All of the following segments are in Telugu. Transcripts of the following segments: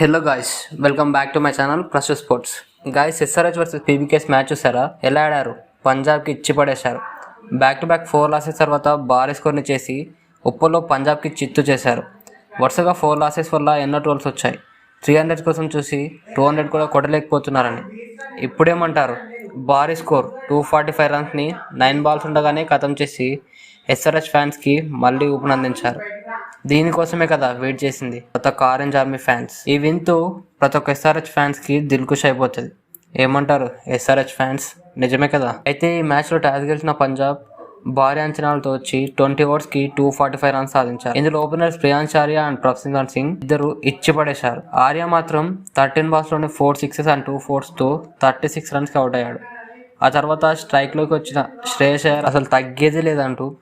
Hello guys welcome back to my channel plus sports guys SRH versus PBKS match చూసారా? ఎలా ఆడారు? పంజాబ్కి ఇచ్చి పడేశారు. Back to back four losses తర్వాత భారీ స్కోర్ని చేసి ఉప్పల్లో పంజాబ్కి చిత్తు చేశారు. వరుసగా ఫోర్ లాసెస్ వల్ల ఎన్నో ట్రోల్స్ వచ్చాయి. త్రీ హండ్రెడ్ కోసం చూసి టూ హండ్రెడ్ కూడా కొట్టలేకపోతున్నారని. ఇప్పుడేమంటారు? భారీ స్కోర్ టూ ఫార్టీ ఫైవ్ రన్స్ని నైన్ బాల్స్ ఉండగానే ఖతం చేసి ఎస్ఆర్హెచ్ ఫ్యాన్స్కి మళ్ళీ ఊపినందించారు దీనికోసమే కదా వెయిట్ చేసింది. ప్రతి ఒక్క ఆరెంజ్ ఆర్మీ ఫ్యాన్స్ ఈ వింతు ప్రతి ఒక్క ఎస్ఆర్హెచ్ ఫ్యాన్స్కి దిల్కుష్ అయిపోతుంది. ఏమంటారు? ఎస్ఆర్హెచ్ ఫ్యాన్స్ నిజమే కదా. అయితే ఈ మ్యాచ్లో టాస్ గెలిచిన పంజాబ్ భారీ అంచనాలతో వచ్చి ట్వంటీ ఓవర్స్కి టూ ఫార్టీ ఫైవ్ రన్స్ సాధించారు. ఇందులో ఓపెనర్స్ ప్రియాంశ్ ఆర్య అండ్ ప్రఫ్సిందర్ సింగ్ ఇద్దరు ఇచ్చి పడేశారు. ఆర్య మాత్రం థర్టీన్ బాల్స్లోనే ఫోర్ సిక్సెస్ అండ్ టూ ఫోర్స్తో థర్టీ సిక్స్ రన్స్కి అవుట్ అయ్యాడు. ఆ తర్వాత స్ట్రైక్లోకి వచ్చిన శ్రేయస్ అయ్యర్ అసలు తగ్గేది లేదంటూ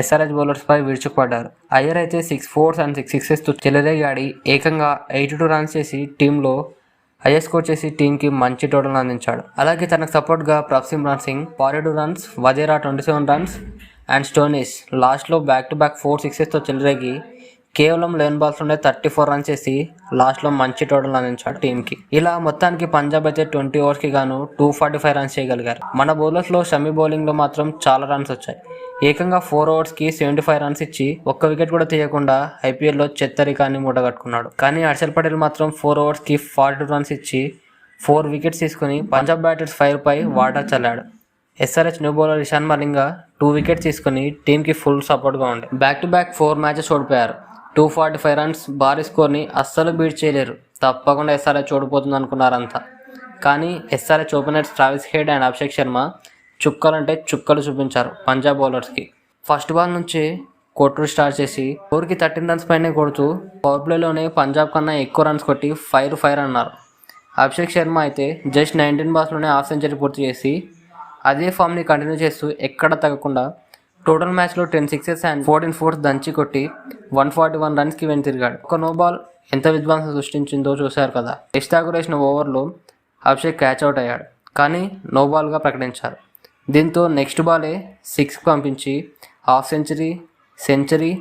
ఎస్ఆర్ఎస్ బౌలర్స్ పై విరుచుకుపడ్డారు. అయ్యర్ అయితే సిక్స్ ఫోర్స్ అండ్ సిక్స్ సిక్సెస్తో చెలరేగాడి ఏకంగా ఎయిటీ టూ రన్స్ చేసి టీంలో హైయెస్ట్ స్కోర్ చేసి టీంకి మంచి టోటల్ అందించాడు. అలాగే తనకు సపోర్ట్గా Prabhsimran Singh forty two runs Wadhera twenty seven runs and Stoinis లాస్ట్లో బ్యాక్ టు బ్యాక్ ఫోర్ సిక్సెస్తో చెలరేగి కేవలం లెవెన్ బాల్స్ ఉండే థర్టీ ఫోర్ రన్స్ చేసి లాస్ట్లో మంచి టోటల్ అందించాడు టీంకి ఇలా మొత్తానికి పంజాబ్ అయితే ట్వంటీ ఓవర్స్కి గాను టూ ఫార్టీ ఫైవ్ రన్స్ చేయగలిగారు. మన బౌలర్స్లో షమి బౌలింగ్లో మాత్రం చాలా రన్స్ వచ్చాయి. ఏకంగా ఫోర్ ఓవర్స్కి సెవెంటీ ఫైవ్ రన్స్ ఇచ్చి ఒక్క వికెట్ కూడా తీయకుండా ఐపీఎల్లో చెత్తరికాన్ని మూటగట్టుకున్నాడు. కానీ హర్షల్ పటేల్ మాత్రం ఫోర్ ఓవర్స్కి ఫార్టీ టూ రన్స్ ఇచ్చి ఫోర్ వికెట్స్ తీసుకుని పంజాబ్ బ్యాటర్స్ ఫైర్ పై water చల్లాడు. SRH new bowler Eshan Malinga two wickets తీసుకుని టీంకి ఫుల్ సపోర్ట్గా ఉండే. Back to back four matches ఓడిపోయారు. టూ ఫార్టీ ఫైవ్ రన్స్ భారీ స్కోర్ని అస్సలు బీట్ చేయలేరు. తప్పకుండా ఎస్ఆర్హెచ్ ఓడిపోతుంది అనుకున్నారంతా కానీ SRH openers Travis Head and Abhishek Sharma చుక్కలంటే చుక్కలు చూపించారు పంజాబ్ బౌలర్స్కి. ఫస్ట్ బాల్ నుంచి కొట్టుడు స్టార్ట్ చేసి ఫోర్కి థర్టీన్ రన్స్ పైనే కొడుతూ పవర్ ప్లేలోనే పంజాబ్ కన్నా ఎక్కువ రన్స్ కొట్టి ఫైర్ ఫైర్ అన్నారు అభిషేక్ శర్మ అయితే జస్ట్ నైన్టీన్ బాల్స్లోనే హాఫ్ సెంచరీ పూర్తి చేసి అదే ఫామ్ని కంటిన్యూ చేస్తూ ఎక్కడ తగ్గకుండా టోటల్ మ్యాచ్లో ten sixes and fourteen fours దంచి కొట్టి వన్ ఫార్టీ వన్ రన్స్కి వెను తిరిగాడు. ఒక నో బాల్ ఎంత విధ్వంసం సృష్టించిందో చూశారు కదా. ఎస్టాకు వేసిన ఓవర్లో అభిషేక్ క్యాచ్ అవుట్ అయ్యాడు. కానీ నో బాల్గా ప్రకటించారు. దీంతో నెక్స్ట్ బాలే సిక్స్కి పంపించి half century century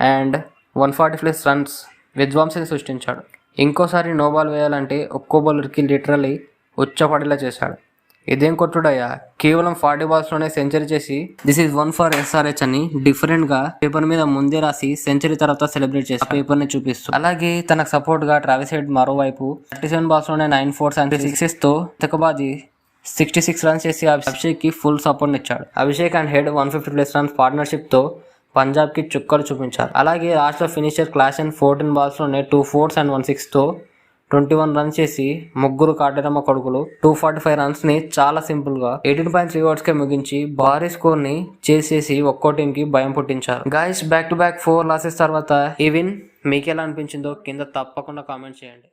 and one forty plus runs విధ్వంసం సృష్టించాడు. ఇంకోసారి నో బాల్ వేయాలంటే ఒక్కో బౌలర్కి లిటరలీ ఉచ్చపడేలా చేశాడు. ఇదేం కొట్టుడయ్యా? కేవలం ఫార్టీ బాల్స్లోనే సెంచరీ చేసి this is one for SRH అని డిఫరెంట్గా పేపర్ మీద ముందే రాసి సెంచరీ తర్వాత సెలబ్రేట్ చేసి పేపర్ని చూపిస్తూ. అలాగే తనకు సపోర్ట్గా ట్రావెస్ హెడ్ మరోవైపు థర్టీ సెవెన్ బాల్స్లోనే నైన్ ఫోర్స్ అండ్ సిక్సెస్తో తెకబాది సిక్స్టీ సిక్స్ రన్స్ చేసి అభిషేక్కి ఫుల్ సపోర్ట్ ఇచ్చాడు. Abhishek and Head one fifty plus runs పార్ట్నర్షిప్తో పంజాబ్కి చుక్కలు చూపించారు. అలాగే లాస్ట్లో ఫినిషర్ క్లాస్ అండ్ ఫోర్టీన్ బాల్స్లోనే టూ ఫోర్స్ అండ్ వన్ సిక్స్తో ట్వంటీ వన్ రన్స్ చేసి ముగ్గురు కాటరమ్మ కొడుకులు టూ ఫార్టీ ఫైవ్ రన్స్ని చాలా సింపుల్గా ఎయిటీన్ పాయింట్ త్రీ ఓవర్స్కే ముగించి భారీ స్కోర్ని చేసేసి ఒక్కో టీంకి భయం పుట్టించారు. Guys back to back four losses తర్వాత ఈ విన్ అనిపించిందో కింద తప్పకుండా కామెంట్ చేయండి.